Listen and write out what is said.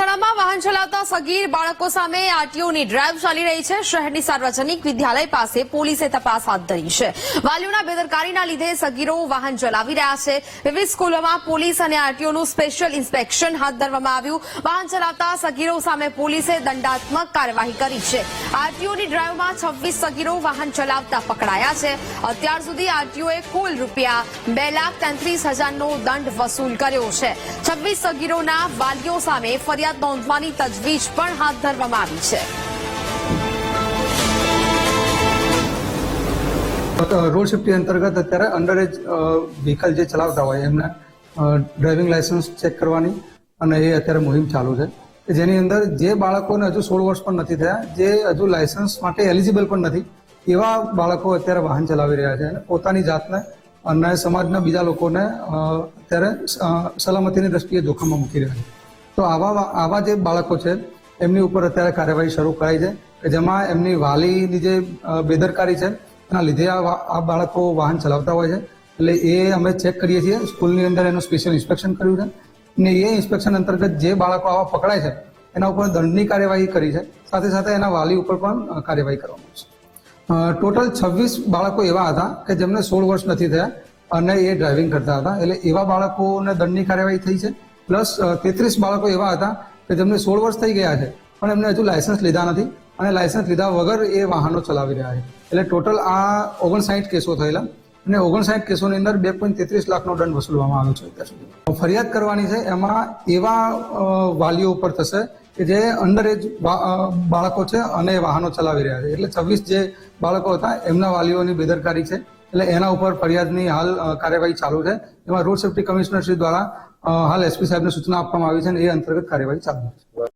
મહેસાણામાં વાહન ચલાવતા સગીર બાળકો સામે આરટીઓની ડ્રાઈવ ચાલી રહી છે. શહેરની સાર્વજનિક વિદ્યાલય પાસે પોલીસે તપાસ હાથ ધરી છે. વાલીઓના બેદરકારીના લીધે સગીરો વાહન ચલાવી રહ્યા છે. વિવિધ સ્કૂલોમાં પોલીસ અને આરટીઓનું સ્પેશિયલ ઇન્સ્પેક્શન હાથ ધરવામાં આવ્યું. વાહન ચલાવતા સગીરો સામે પોલીસે દંડાત્મક કાર્યવાહી કરી છે. આરટીઓની ડ્રાઈવમાં છવ્વીસ સગીરો વાહન ચલાવતા પકડાયા છે. અત્યાર સુધી આરટીઓએ કુલ રૂપિયા બે લાખ તેત્રીસ હજારનો દંડ વસૂલ કર્યો છે. છવ્વીસ સગીરોના વાલીઓ સામે ફરિયાદ નોંધવાની તજવીજ પણ હાથ ધરવામાં આવી છે. રોડ સેફ્ટી અંતર્ગત અત્યારે અંડર એજ વ્હીકલ જે ચલાવતા હોય એમને ડ્રાઇવિંગ લાયસન્સ ચેક કરવાની અને એ અત્યારે મુહિમ ચાલુ છે. જેની અંદર જે બાળકોને હજુ સોળ વર્ષ પણ નથી થયા, જે હજુ લાયસન્સ માટે એલિજિબલ પણ નથી, એવા બાળકો અત્યારે વાહન ચલાવી રહ્યા છે અને પોતાની જાતને અને સમાજના બીજા લોકોને અત્યારે સલામતીની દ્રષ્ટિએ જોખમમાં મૂકી રહ્યા છે. તો આવા આવા જે બાળકો છે, એમની ઉપર અત્યારે કાર્યવાહી શરૂ કરાઈ છે કે જેમાં એમની વાલીની જે બેદરકારી છે એના લીધે આ બાળકો વાહન ચલાવતા હોય છે. એટલે એ અમે ચેક કરીએ છીએ, સ્કૂલની અંદર એનું સ્પેશિયલ ઇન્સ્પેક્શન કર્યું છે. ને એ ઇન્સ્પેક્શન અંતર્ગત જે બાળકો આવા પકડાય છે, એના ઉપર દંડની કાર્યવાહી કરી છે. સાથે સાથે એના વાલી ઉપર પણ કાર્યવાહી કરવામાં આવશે ટોટલ છવ્વીસ બાળકો એવા હતા કે જેમને સોળ વર્ષ નથી થયા અને એ ડ્રાઇવિંગ કરતા હતા. એટલે એવા બાળકોને દંડની કાર્યવાહી થઈ છે. પ્લસ તેત્રીસ બાળકો એવા હતા કે જેમને સોળ વર્ષ થઈ ગયા છે, પણ એમને હજુ લાયસન્સ લીધા નથી અને લાયસન્સ લીધા વગર એ વાહનો ચલાવી રહ્યા છે. એટલે ટોટલ આ ઓગણસાઠ કેસો થયેલા અને ઓગણસાઠ કેસોની અંદર બે પોઈન્ટ તેત્રીસ લાખનો દંડ વસૂલવામાં આવ્યો છે અત્યાર સુધી. ફરિયાદ કરવાની છે, એમાં એવા વાલીઓ ઉપર થશે કે જે અંડર એજ બાળકો છે અને વાહનો ચલાવી રહ્યા છે. એટલે છવ્વીસ જે બાળકો હતા, એમના વાલીઓની બેદરકારી છે. એટલે એના ઉપર ફરિયાદની હાલ કાર્યવાહી ચાલુ છે. એમાં રોડ સેફ્ટી કમિશનર શ્રી દ્વારા હાલ એસપી સાહેબને સૂચના આપવામાં આવી છે અને એ અંતર્ગત કાર્યવાહી ચાલુ છે.